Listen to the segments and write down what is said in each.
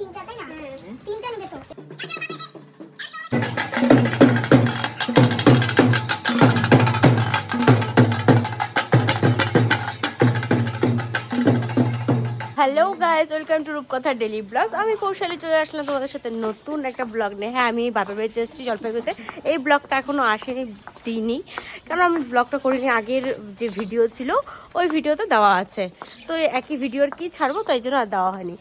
তিনটা তাই না? তিনটা নেবে তো। Hello guys welcome to Rupkatha daily vlog আমি কৌশালী চলে আসলাম তোমাদের সাথে নতুন একটা ব্লগ নিয়ে। হ্যাঁ আমি বাপের বাড়িতে এসেছি জলপাইগুড়িতে। এই ব্লগটা এখনও আসেনি দিইনি। কারণ আমি ব্লগটা করিনি আগের যে ভিডিও ছিল ওই ভিডিওতে দেওয়া আছে। তো একই ভিডিওর কি ছাড়বো তাই জন্য আর দেওয়া হয়নি।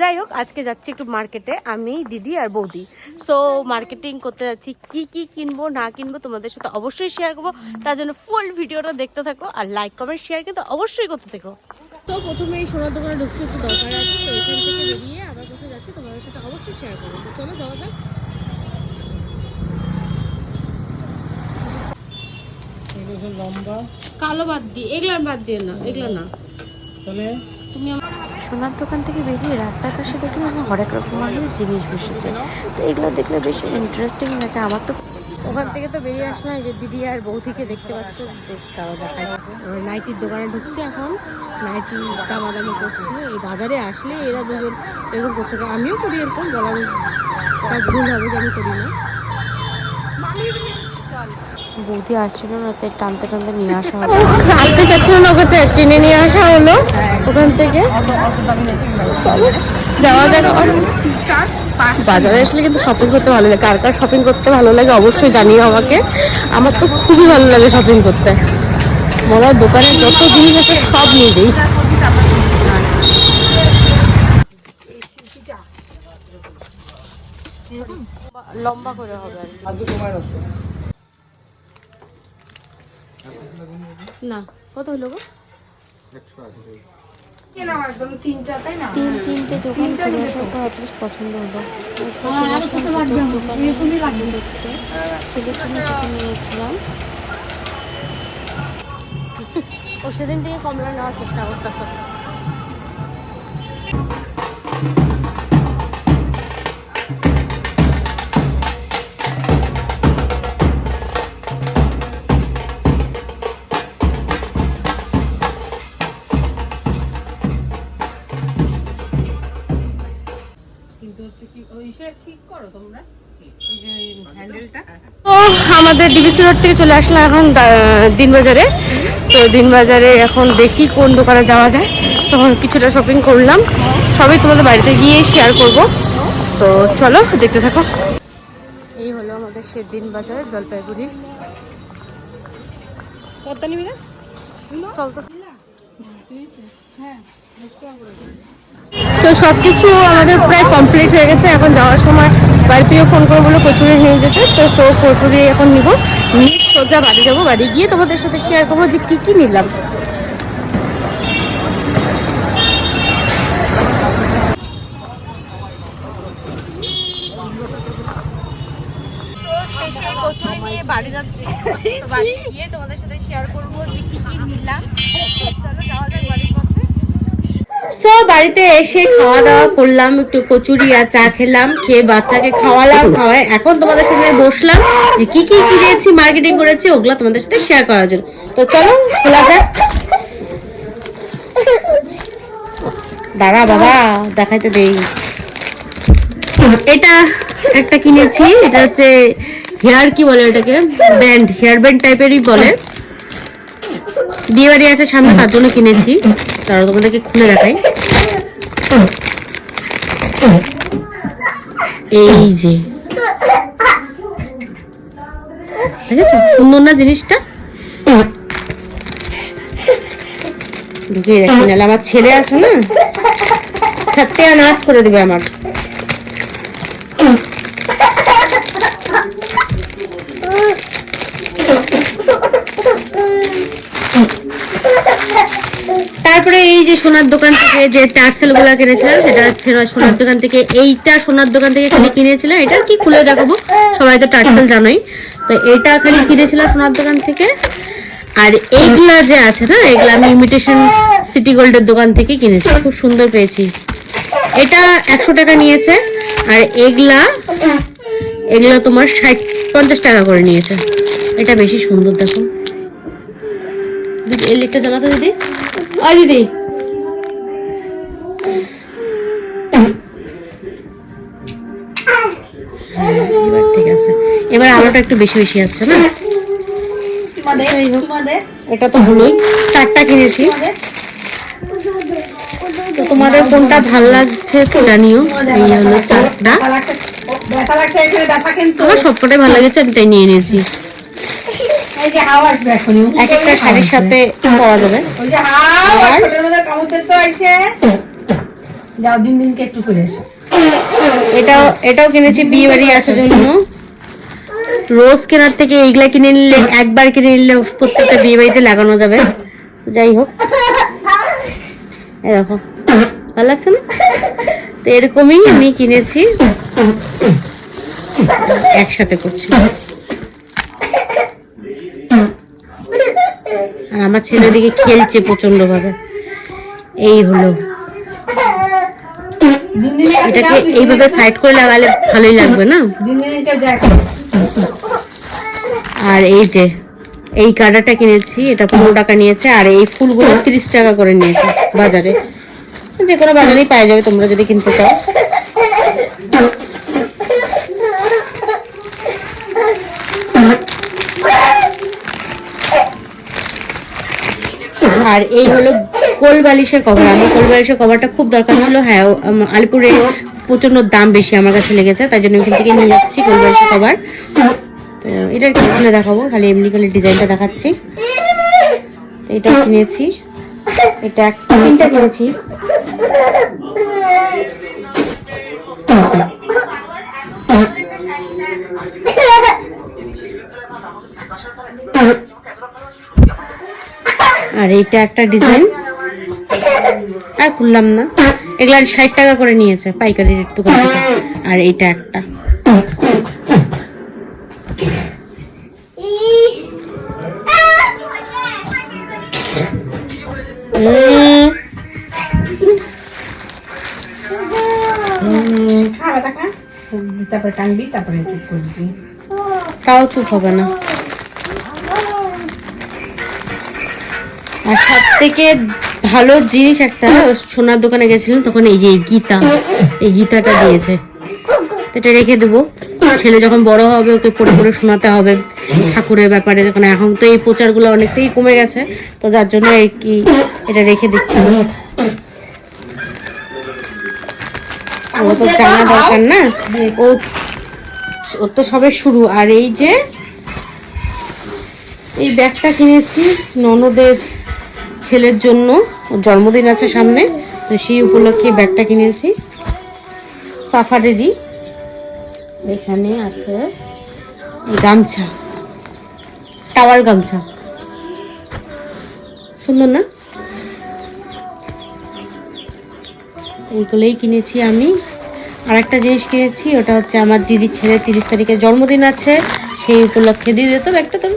যাই হোক আজকে যাচ্ছি একটু মার্কেটে আমি দিদি আর বৌদি। সো মার্কেটিং করতে যাচ্ছি কি কি কিনবো না কিনবো তোমাদের সাথে অবশ্যই শেয়ার করব। তার জন্য ফুল ভিডিওটা দেখতে থাকো আর লাইক কমেন্ট শেয়ার কিন্তু অবশ্যই করতে থাকো। তো প্রথমে এই সোনার দোকানে ঢুকছে একটু দরকার আছে তো এখান থেকে বেরিয়ে আবার কোথায় যাচ্ছে তোমাদের সাথে অবশ্যই শেয়ার করব। তো চলো যাওয়া যাক। লম্বা। কালো বাদ দিয়ে এগুলার বাদ দিয়ে না এগুলো না। তাহলে তুমি সোনার দোকান থেকে বেরিয়ে রাস্তার পাশে দেখলাম আমার হরেক রকমের জিনিস বসেছে। তো এগুলো দেখলে বেশ ইন্টারেস্টিং লাগে। আমার তো ওখান থেকে তো বেরিয়ে আসলাম এই যে দিদি আর বৌদিকে দেখতে পাচ্ছ দেখতে দেখায়। নাইটির দোকানে ঢুকছে এখন। নাইটি দামাদামি করছে। এই বাজারে আসলে এরা দুজন এরকম করতে থাকে। আমিও করি এরকম বলা আর ভুল হবে যে আমি করি না। বৌদি আসছিল না তাই টানতে টানতে নিয়ে আসা হলো। আনতে চাচ্ছিল না ওখানে কিনে নিয়ে আসা হলো ওখান থেকে। চলো যাওয়া যাক। বাজারে আসলে কিন্তু শপিং করতে ভালো লাগে। কার কার শপিং করতে ভালো লাগে অবশ্যই জানিও আমাকে। আমার তো খুবই ভালো লাগে শপিং করতে। হয় দোকানে যত জিনিস আছে সব নিয়ে যাই লম্বা করে হবে আর আজকে সময় আছে না কত হলো গো? তিন তিনটে দোকান ঘুরে আসার অ্যাটলিস্ট পছন্দ হলো। দোকানে জুতো দেখতে। ছেলের জন্য জুতো নিয়েছিলাম। ও সেদিন থেকে কমলা নেওয়ার চেষ্টা করতেছে। তো আমাদের ডিবিসি রোড থেকে চলে আসলাম এখন দিনবাজারে। তো দিনবাজারে এখন দেখি কোন দোকানে যাওয়া যায়। তখন কিছুটা শপিং করলাম। সবই তোমাদের বাড়িতে গিয়ে শেয়ার করব। তো চলো দেখতে থাকো। এই হলো আমাদের সে দিনবাজার জলপাইগুড়ি। কত নিবি না? চল তো। তো সব কিছু আমাদের প্রায় কমপ্লিট হয়ে গেছে। এখন যাওয়ার সময় বাড়ি থেকে ফোন করে বলে কচুরি নিয়ে যেতে, তো সো কচুরি এখন নিব। নিয়ে সোজা বাড়ি যাব, বাড়ি গিয়ে তোমাদের সাথে শেয়ার করব যে কি কি নিলাম। বাড়ি যাচ্ছি। বাড়ি গিয়ে তোমাদের সাথে শেয়ার করব যে কি কি নিলাম। চলো যাওয়া যাক সো বাড়িতে এসে খাওয়া দাওয়া করলাম, একটু কচুরি আর চা খেলাম, খেয়ে বাচ্চাকে খাওয়ালাম খাওয়াই এখন তোমাদের সাথে বসলাম যে কি কি কিনেছি মার্কেটিং করেছি, ওগুলা তোমাদের সাথে শেয়ার করার জন্য। তো চলো, খোলা যাক। দাঁড়া বাবা, দেখাইতে দেই। এটা একটা কিনেছি, এটা হচ্ছে হেয়ার কি বলে এটাকে ব্যান্ড, হেয়ার ব্যান্ড টাইপেরই বলে। বিয়ে বাড়ি আছে সামনে, তার জন্য কিনেছি। তারা তোমাদেরকে খুলে দেখাই। এই যে। দেখেছ? সুন্দর না জিনিসটা? ঢুকিয়ে রাখি, নাহলে আমার ছেলে আছে না? থাকতে নাচ করে দেবে আমার তারপরে এই যে সোনার দোকান থেকে যে টার্সেলগুলা কিনেছিলাম, সেটা হচ্ছে সোনার দোকান থেকে, এইটা সোনার দোকান থেকে খালি কিনেছিলাম। এটা কি খুলে দেখাবো? সবাই তো টার্সেল জানোই। তো এটা খালি কিনেছিলাম সোনার দোকান থেকে। আর এইগুলা যে আছে না, এগুলা আমি ইমিটেশন সিটি গোল্ডের দোকান থেকে কিনেছি। খুব সুন্দর পেয়েছি। এটা একশো টাকা নিয়েছে। আর এগুলা, এগুলো তোমার ষাট, পঞ্চাশ টাকা করে নিয়েছে। এটা বেশি সুন্দর দেখো। লিখটা জানাতো দিদি। ও দিদি এবার ঠিক আছে এবার আলোটা একটু বেশি বেশি আসছে না এটা তো হলোই চারটা কিনেছি তো তোমাদের কোনটা ভালো লাগছে তো জানিও এই হলো চারটা আমার সবকটাই ভালো লেগেছে আমি তাই নিয়ে নিয়েছি এই যে হাওয়া আসবে এখনই এক একটা শাড়ির সাথে পরা যাবে। যাও দিন দিনকে একটু করে এসো। এটাও এটাও কিনেছি বিয়ে বাড়ি আসার জন্য। রোজ কেনার থেকে এইগুলা কিনে নিলে একবার কিনে নিলে প্রত্যেকটা বিয়ে বাড়িতে লাগানো যাবে। যাই হোক। দেখো ভালো লাগছে না? তো এরকমই আমি কিনেছি। একসাথে করছি। আমার ছেলে দিকে খেলছে প্রচণ্ড ভাবে এই হলো। এটাকে এইভাবে সাইড করে লাগালে ভালোই লাগবে না? আর এই যে, এই কাঁটাটা কিনেছি, এটা পনেরো টাকা নিয়েছে, আর এই ফুলগুলো তিরিশ টাকা করে নিয়েছে বাজারে। যে কোনো বাজারেই পাওয়া যাবে, তোমরা যদি কিনতে চাও। আর এই হলো কোল বালিশের কভার আমার কোল বালিশের কভারটা খুব দরকার ছিল হ্যাঁ আলিপুরে প্রচণ্ড দাম বেশি আমার কাছে লেগেছে, তাই জন্য এখান থেকে নিয়ে যাচ্ছি কোল বালিশের কভার এটা একটু খুলে দেখাবো, খালি এমনি খালি ডিজাইনটা দেখাচ্ছি। এটা কিনেছি। এটা তিনটা কিনেছি। আর এইটা একটা ডিজাইন। আর খুললাম না। এগুলা ষাট টাকা করে নিয়েছে পাইকারি রেট দোকান থেকে। আর এইটা একটা। তারপরে টানবি তারপরে চুপ করবি। তাও চুপ হবে না। আর সব থেকে ভালো জিনিস একটা, সোনার দোকানে গেছিলাম, তখন এই যে গীতা, এই গীতাটা দিয়েছে। এটা রেখে দেবো। ছেলে যখন বড় হবে, ওকে পড়ে পড়ে শোনাতে হবে ঠাকুরের ব্যাপারে। যখন এখন তো এই প্রচারগুলো অনেকটাই কমে গেছে, তো যার জন্য আর কি এটা রেখে দিচ্ছি। তো জানা দরকার না। ও, ওর তো সবে শুরু। আর এই যে, এই ব্যাগটা কিনেছি ননদের ছেলের জন্য জন্মদিন আছে সামনে, তো সেই উপলক্ষে ব্যাগটা কিনেছি সাফারেরই। এখানে আছে গামছা। টাওয়াল গামছা। সুন্দর না? এইগুলোই কিনেছি আমি। আর একটা জিনিস কিনেছি, ওটা হচ্ছে আমার দিদির ছেলে তিরিশ তারিখে জন্মদিন আছে। সেই উপলক্ষে দিয়ে দিত একটা তো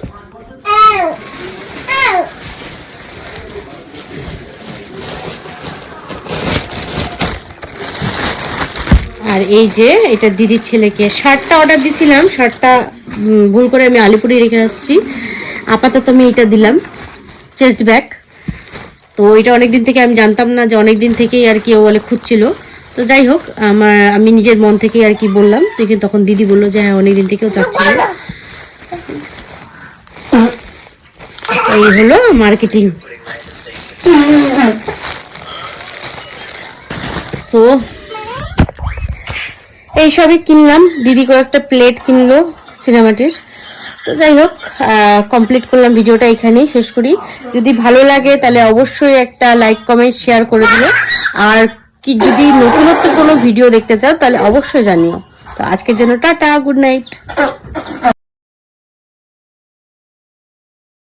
আর এই যে, এটা দিদির ছেলেকে শার্টটা অর্ডার দিছিলাম, শার্টটা ভুল করে আমি আলিপুরে রেখে আসছি। আপাতত আমি এটা দিলাম চেস্ট ব্যাগ তো এটা অনেক দিন থেকে আমি জানতাম না যে অনেক দিন থেকেই আর কি ও বলে খুঁজছিল। তো যাই হোক, আমার, আমি নিজের মন থেকেই আর কি বললাম। তো তখন দিদি বলল যে হ্যাঁ অনেক দিন থেকেও চাচ্ছিল এই হলো মার্কেটিং তো এইসবই কিনলাম। দিদি কয়েকটা প্লেট কিনলো সিনেমাটির তো যাই হোক কমপ্লিট করলাম ভিডিওটা এখানেই শেষ করি। যদি ভালো লাগে তাহলে অবশ্যই একটা লাইক কমেন্ট শেয়ার করে দিও আর কি যদি নতুনত্ব কোনো ভিডিও দেখতে চাও তাহলে অবশ্যই জানিও। তো আজকের জন্য টাটা গুড নাইট